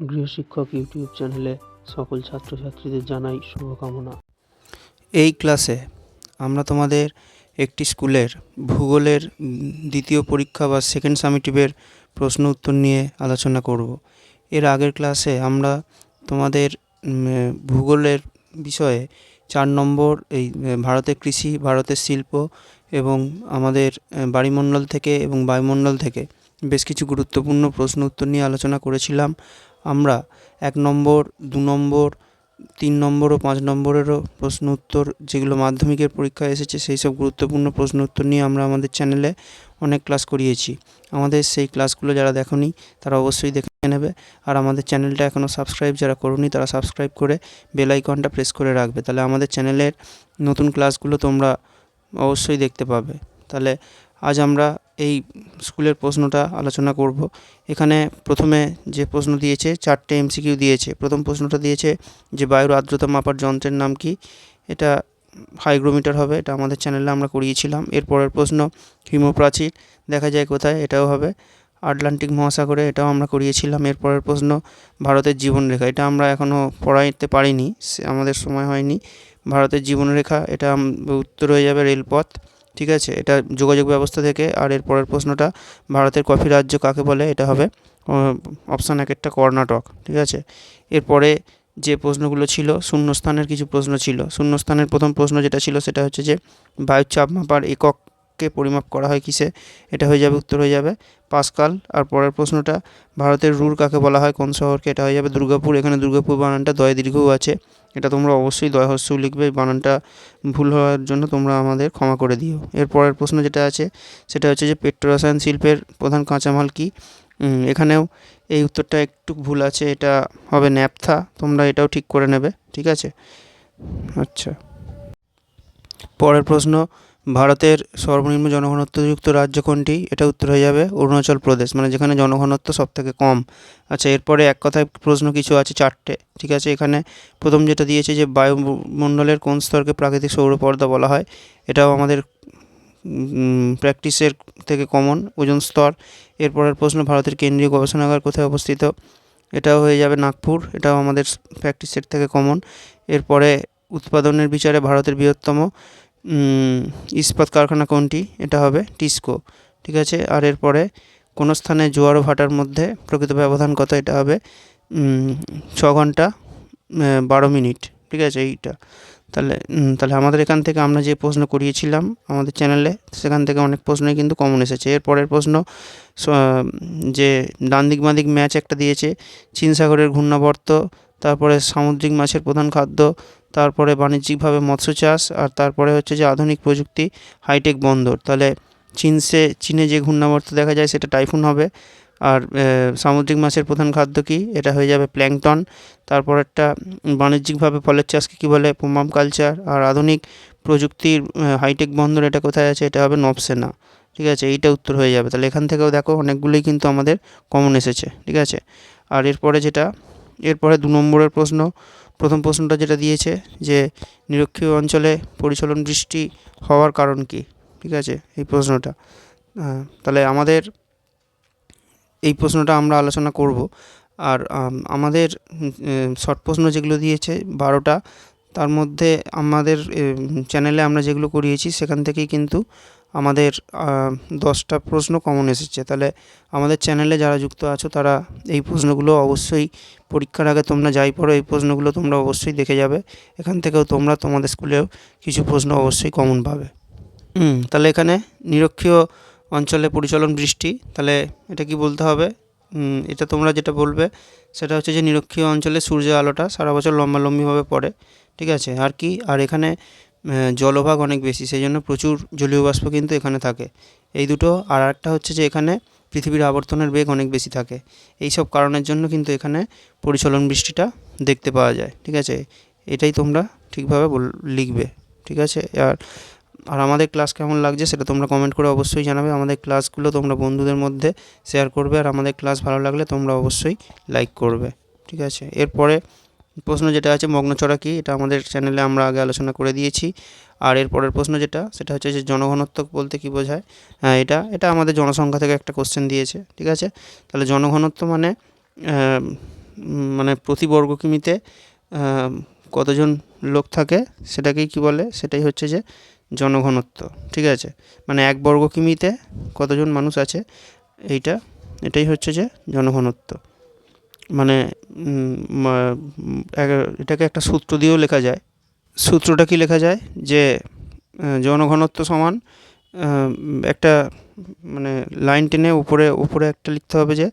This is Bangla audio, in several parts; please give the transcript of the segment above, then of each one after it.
গৃহশিক্ষক ইউটিউব চ্যানেলে সকল ছাত্রছাত্রীদের জানাই শুভকামনা। এই ক্লাসে আমরা তোমাদের একটি স্কুলের ভূগোলের দ্বিতীয় পরীক্ষা বা সেকেন্ড সামিটিভের প্রশ্ন উত্তর নিয়ে আলোচনা করব। এর আগের ক্লাসে আমরা তোমাদের ভূগোলের বিষয়ে চার নম্বর এই ভারতের কৃষি, ভারতের শিল্প এবং আমাদের বাড়িমণ্ডল থেকে এবং বায়ুমণ্ডল থেকে বেশ কিছু গুরুত্বপূর্ণ প্রশ্ন উত্তর নিয়ে আলোচনা করেছিলাম। আমরা এক নম্বর, দু নম্বর, তিন নম্বর ও পাঁচ নম্বরেরও প্রশ্ন উত্তর যেগুলো মাধ্যমিকের পরীক্ষায় এসেছে সেই সব গুরুত্বপূর্ণ প্রশ্ন উত্তর নিয়ে আমরা আমাদের চ্যানেলে অনেক ক্লাস করিয়েছি। আমাদের সেই ক্লাসগুলো যারা দেখোনি তারা অবশ্যই দেখে নেবে আর আমাদের চ্যানেলটা এখনও সাবস্ক্রাইব যারা করোনি তারা সাবস্ক্রাইব করে বেল আইকনটা প্রেস করে রাখবে। তাহলে আমাদের চ্যানেলের নতুন ক্লাসগুলো তোমরা অবশ্যই দেখতে পাবে। তাহলে আজ আমরা এই স্কুলের প্রশ্নটা আলোচনা করব। এখানে প্রথমে যে প্রশ্ন দিয়েছে, চারটে এমসিকিউ দিয়েছে। প্রথম প্রশ্নটা দিয়েছে যে বায়ুর আর্দ্রতা মাপার যন্ত্রের নাম কি? এটা হাইগ্রোমিটার হবে, এটা আমাদের চ্যানেলে আমরা করিয়েছিলাম। এরপরের প্রশ্ন, হিমপ্রাচীর, দেখা যায় কোথায়? এটাও হবে। আটলান্টিক মহাসাগরে, এটাও আমরা করিয়েছিলাম। এরপরের প্রশ্ন, ভারতের জীবনরেখা, এটা আমরা এখনও পড়াইতে পারিনি আমাদের সময় হয়নি। ভারতের জীবনরেখা, এটা উত্তর হয়ে যাবে রেলপথ। ঠিক আছে? এটা যোগাযোগ ব্যবস্থা থেকে। আর এর পরের প্রশ্নটা, ভারতের কফি রাজ্য কাকে বলে? এটা হবে অপশান এক একটা কর্ণাটক, ঠিক আছে? এরপরে যে প্রশ্নগুলো ছিল, শূন্যস্থানের কিছু প্রশ্ন ছিল। শূন্যস্থানের প্রথম প্রশ্ন যেটা ছিল, সেটা হচ্ছে যে, বায়ুর চাপ মাপার একককে পরিমাপ করা হয় কিসে? এটা হয়ে যাবে, উত্তর হয়ে যাবে পাসকাল। আর পরের প্রশ্নটা, ভারতের রুর কাকে বলা হয়? কোন শহরকে? এটা হয়ে যাবে দুর্গাপুর। এখানে দুর্গাপুর বানানটা দয় দীর্ঘও আছে। এটা তোমরা অবশ্যই দয়া হস্য লিখবে বানানটা ভুল হওয়ার জন্য তোমরা আমাদের ক্ষমা করে দিও। এরপরের প্রশ্ন যেটা আছে, সেটা হচ্ছে যে পেট্রোরসায়ন শিল্পের প্রধান কাঁচামাল কি? এখানেও এই উত্তরটা একটু ভুল আছে, এটা হবে ন্যাপথা, তোমরা এটাও ঠিক করে নেবে, ঠিক আছে? আচ্ছা। পরের প্রশ্ন ভারতের সর্বনিম্ন জনঘনত্বযুক্ত রাজ্য কোনটি? এটা উত্তর হয়ে যাবে অরুণাচল প্রদেশ মানে যেখানে জনঘনত্ব সব থেকে কম। আচ্ছা এরপরে এক কথায় প্রশ্ন কিছু আছে চারটে, ঠিক আছে? এখানে প্রথম যেটা দিয়েছে যে বায়ুমণ্ডলের কোন স্তরকে প্রাকৃতিক সৌরপর্দা বলা হয়, এটাও আমাদের প্র্যাকটিসের থেকে কমন, ওজন স্তর। এরপরের প্রশ্ন, ভারতের কেন্দ্রীয় গবেষণাগার কোথায় অবস্থিত? এটাও হয়ে যাবে নাগপুর, এটাও আমাদের প্র্যাকটিসের থেকে কমন। এরপরে উৎপাদনের বিচারে ভারতের বৃহত্তম ইস্পাত কারখানা কোনটি? এটা হবে টিস্কো, ঠিক আছে? আর এরপরে কোনো স্থানে জোয়ার ভাটার মধ্যে প্রকৃত ব্যবধান কত? এটা হবে ছ ঘণ্টা বারো মিনিট, ঠিক আছে? এইটা। তাহলে তাহলে আমাদের এখান থেকে আমরা যে প্রশ্ন করিয়েছিলাম আমাদের চ্যানেলে, সেখান থেকে অনেক প্রশ্নই কিন্তু কমন এসেছে। এরপরের প্রশ্ন যে ডান দিক বাঁ দিক ম্যাচ একটা দিয়েছে চীন সাগরের ঘূর্ণাবর্ত, তারপরে সামুদ্রিক মাছের প্রধান খাদ্য তারপরে বাণিজ্যিকভাবে মৎস্য চাষ, আর তারপরে হচ্ছে যে আধুনিক প্রযুক্তি হাইটেক বন্দর। তাহলে চীনসে, চীনে যে ঘূর্ণাবর্ত দেখা যায় সেটা টাইফুন হবে। আর সামুদ্রিক মাছের প্রধান খাদ্য কি? এটা হয়ে যাবে প্ল্যাংটন তারপর একটা বাণিজ্যিকভাবে ফলের চাষকে কী বলে? পোমাম কালচার আর আধুনিক প্রযুক্তির হাইটেক বন্দর এটা কোথায় আছে? এটা হবে নবসেনা। ঠিক আছে? এইটা উত্তর হয়ে যাবে। তাহলে এখান থেকেও দেখো, অনেকগুলোই কিন্তু আমাদের কমন এসেছে। ঠিক আছে? আর এরপরে যেটা, এরপরে দু নম্বরের প্রশ্ন। প্রথম প্রশ্নটা যেটা দিয়েছে যে নিরক্ষীয় অঞ্চলে পরিচলন বৃষ্টি হওয়ার কারণ কি? ঠিক আছে এই প্রশ্নটা। তাহলে আমাদের এই প্রশ্নটা আমরা আলোচনা করব। আর আম, আমাদের শর্ট প্রশ্ন যেগুলো দিয়েছে বারোটা তার মধ্যে আমাদের চ্যানেলে আমরা যেগুলো করিয়েছি সেখান থেকেই কিন্তু আমাদের দশটা প্রশ্ন কমন এসেছে। তাহলে আমাদের চ্যানেলে যারা যুক্ত আছো, তারা এই প্রশ্নগুলো অবশ্যই পরীক্ষার আগে তোমরা যাই পড়ো, এই প্রশ্নগুলো তোমরা অবশ্যই দেখে যাবে। এখান থেকেও তোমরা তোমাদের স্কুলেও কিছু প্রশ্ন অবশ্যই কমন পাবে। তাহলে এখানে নিরক্ষীয় অঞ্চলে পরিচলন বৃষ্টি, তাহলে এটা কি বলতে হবে? এটা তোমরা যেটা বলবে, সেটা হচ্ছে যে নিরক্ষীয় অঞ্চলে সূর্যের আলোটা সারা বছর লম্বালম্বিভাবে পড়ে, ঠিক আছে? আর কি? আর এখানে জলভাগ অনেক বেশি সেই জন্য প্রচুর জলীয় বাষ্প কিন্তু এখানে থাকে। এই দুটো আর একটা হচ্ছে যে এখানে পৃথিবীর আবর্তনের বেগ অনেক বেশি থাকে। এই সব কারণের জন্য কিন্তু এখানে পরিচলন বৃষ্টিটা দেখতে পাওয়া যায়, ঠিক আছে? এটাই তোমরা ঠিকভাবে লিখবে, ঠিক আছে? আর আর আমাদের ক্লাস কেমন লাগছে সেটা তোমরা কমেন্ট করে অবশ্যই জানাবে। আমাদের ক্লাসগুলো তোমরা বন্ধুদের মধ্যে শেয়ার করবে। আর আমাদের ক্লাস ভালো লাগলে তোমরা অবশ্যই লাইক করবে, ঠিক আছে? এরপরে প্রশ্ন যেটা আছে মগ্নচড়া কি? এটা আমাদের চ্যানেলে আমরা আগে আলোচনা করে দিয়েছি। আর এর পরের প্রশ্ন যেটা, সেটা হচ্ছে যে জনঘনত্ব বলতে কি বোঝায়? হ্যাঁ এটা এটা আমাদের জনসংখ্যা থেকে একটা কোশ্চেন দিয়েছে, ঠিক আছে? তাহলে জনঘনত্ব মানে মানে প্রতি বর্গ কিমিতে কতজন লোক থাকে? সেটাকেই কি বলে? সেটাই হচ্ছে যে জনঘনত্ব, ঠিক আছে? মানে এক বর্গ কিমিতে কতজন মানুষ আছে? এইটা, এটাই হচ্ছে যে জনঘনত্ব। মানে এটাকে একটা সূত্র দিয়েও লেখা যায়। সূত্রটা কি লেখা যায়? যে জনঘনত্ব সমান একটা মানে লাইন টেনে উপরে উপরে একটা লিখতে হবে যে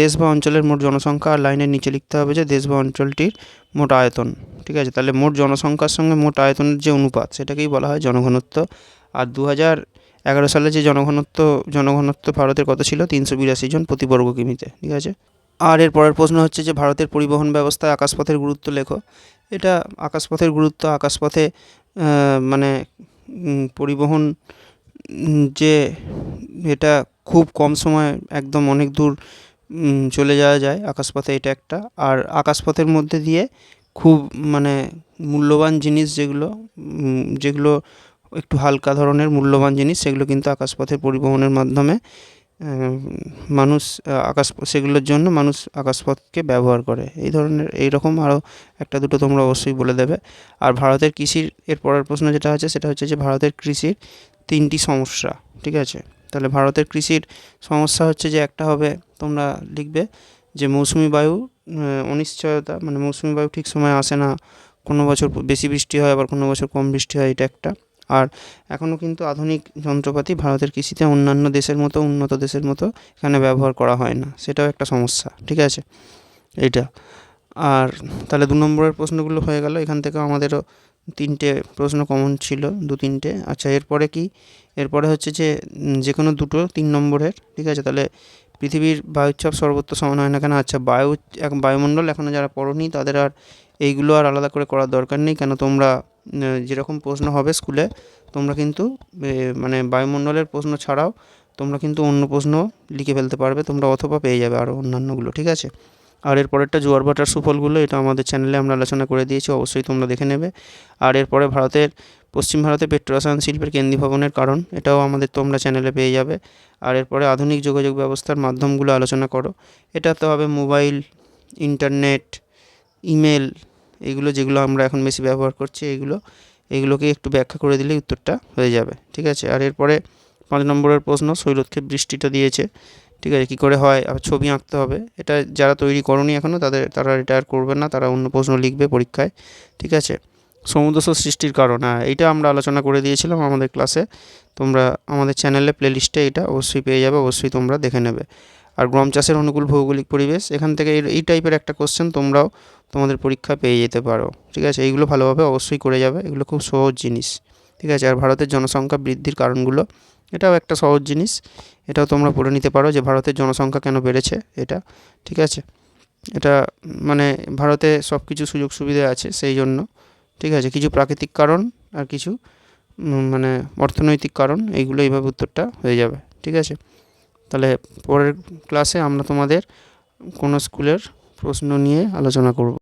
দেশ বা অঞ্চলের মোট জনসংখ্যা, আর লাইনের নিচে লিখতে হবে যে, দেশ বা অঞ্চলটির মোট আয়তন। ঠিক আছে? তাহলে মোট জনসংখ্যার সঙ্গে মোট আয়তনের যে অনুপাত, সেটাকেই বলা হয় জনঘনত্ব। আর দু হাজার এগারো সালে যে জনঘনত্ব জনঘনত্ব ভারতের কত ছিল? তিনশো বিরাশি জন প্রতি বর্গ কিমিতে। ঠিক আছে? আর এর পরের প্রশ্ন হচ্ছে যে ভারতের পরিবহন ব্যবস্থায় আকাশপথের গুরুত্ব লেখো। এটা আকাশপথের গুরুত্ব, আকাশপথে মানে পরিবহন যে এটা খুব কম সময় একদম অনেক দূর চলে যাওয়া যায়, আকাশপথে এটা একটা। আর আকাশপথের মধ্যে দিয়ে খুব মানে মূল্যবান জিনিস যেগুলো যেগুলো একটু হালকা ধরনের মূল্যবান জিনিস, সেগুলো কিন্তু আকাশপথের পরিবহনের মাধ্যমে মানুষ আকাশ, সেগুলোর জন্য মানুষ আকাশপথকে ব্যবহার করে। এই ধরনের এই রকম আরও একটা দুটো তোমরা অবশ্যই বলে দেবে। আর ভারতের কৃষির, এর পরের প্রশ্ন যেটা আছে সেটা হচ্ছে যে ভারতের কৃষির তিনটি সমস্যা, ঠিক আছে? তাহলে ভারতের কৃষির সমস্যা হচ্ছে যে একটা হবে, তোমরা লিখবে যে মৌসুমি বায়ু অনিশ্চয়তা মানে মৌসুমি বায়ু ঠিক সময় আসে না, কোনো বছর বেশি বৃষ্টি হয়, আবার কোনো বছর কম বৃষ্টি হয়, এটা একটা। আর এখনও কিন্তু আধুনিক যন্ত্রপাতি ভারতের কৃষিতে অন্যান্য দেশের মতো, উন্নত দেশের মতো এখানে ব্যবহার করা হয় না। সেটাও একটা সমস্যা, ঠিক আছে? এইটা। আর তাহলে দু নম্বরের প্রশ্নগুলো হয়ে গেল। এখান থেকে আমাদেরও তিনটে প্রশ্ন কমন ছিল, দু তিনটে। আচ্ছা এরপরে কি? এরপরে হচ্ছে যে যে কোনো দুটো তিন নম্বরের, ঠিক আছে? তাহলে পৃথিবীর বায়ুচাপ সর্বত্র সমান হয় না কেন? আচ্ছা বায়ু বায়ুমণ্ডল এখনও যারা পড়োনি, তাদের আর এইগুলো আর আলাদা করে করার দরকার নেই। কেন তোমরা যেরকম প্রশ্ন হবে স্কুলে, তোমরা কিন্তু মানে বায়ুমণ্ডলের প্রশ্ন ছাড়াও তোমরা কিন্তু অন্য প্রশ্ন লিখে ফেলতে পারবে, তোমরা অথবা পেয়ে যাবে আরও অন্যান্যগুলো, ঠিক আছে? আর এর পরেরটা জোয়ার ভাটার সুফলগুলো, এটা আমাদের চ্যানেলে আমরা আলোচনা করে দিয়েছি, অবশ্যই তোমরা দেখে নেবে। আর এরপরে ভারতের, পশ্চিম ভারতে পেট্রোরসায়ন শিল্পের কেন্দ্রীভবনের কারণ, এটাও আমাদের তোমরা চ্যানেলে পেয়ে যাবে। আর এরপরে আধুনিক যোগাযোগ ব্যবস্থার মাধ্যমগুলো আলোচনা করো এটা তো হবে মোবাইল ইন্টারনেট ইমেল এগুলো যেগুলো আমরা এখন বেশি ব্যবহার করছি, এগুলো, এগুলোকে একটু ব্যাখ্যা করে দিলেই উত্তরটা হয়ে যাবে, ঠিক আছে? আর এরপরে পাঁচ নম্বরের প্রশ্ন শৈলক্ষেপ বৃষ্টিটা দিয়েছে, ঠিক আছে? কী করে হয়? আবার ছবি আঁকতে হবে। এটা যারা তৈরি করনি এখনও তাদের, তারা রিটায়ার করবে না, তারা অন্য প্রশ্ন লিখবে পরীক্ষায়, ঠিক আছে? সমুদ্র সৃষ্টির কারণ হ্যাঁ এইটা আমরা আলোচনা করে দিয়েছিলাম আমাদের ক্লাসে, তোমরা আমাদের চ্যানেলে প্লেলিস্টে এটা অবশ্যই পেয়ে যাবে, অবশ্যই তোমরা দেখে নেবে। আর গম চাষের অনুকূল ভৌগোলিক পরিবেশ, এখান থেকে এই- টাইপের একটা কোশ্চেন তোমরাও তোমাদের পরীক্ষা পেয়ে যেতে পারো, ঠিক আছে? এইগুলো ভালোভাবে অবশ্যই করে যাবে, এগুলো খুব সহজ জিনিস, ঠিক আছে? আর ভারতের জনসংখ্যা বৃদ্ধির কারণগুলো, এটাও একটা সহজ জিনিস, এটাও তোমরা পড়ে নিতে পারো যে ভারতের জনসংখ্যা কেন বেড়েছে এটা, ঠিক আছে? এটা মানে ভারতে সব কিছু সুযোগ সুবিধা আছে সেই জন্য, ঠিক আছে? কিছু প্রাকৃতিক কারণ আর কিছু মানে অর্থনৈতিক কারণ, এইগুলো এইভাবে উত্তরটা হয়ে যাবে, ঠিক আছে? তাহলে পরের ক্লাসে আমরা তোমাদের কোনো স্কুলের প্রশ্ন নিয়ে আলোচনা করব।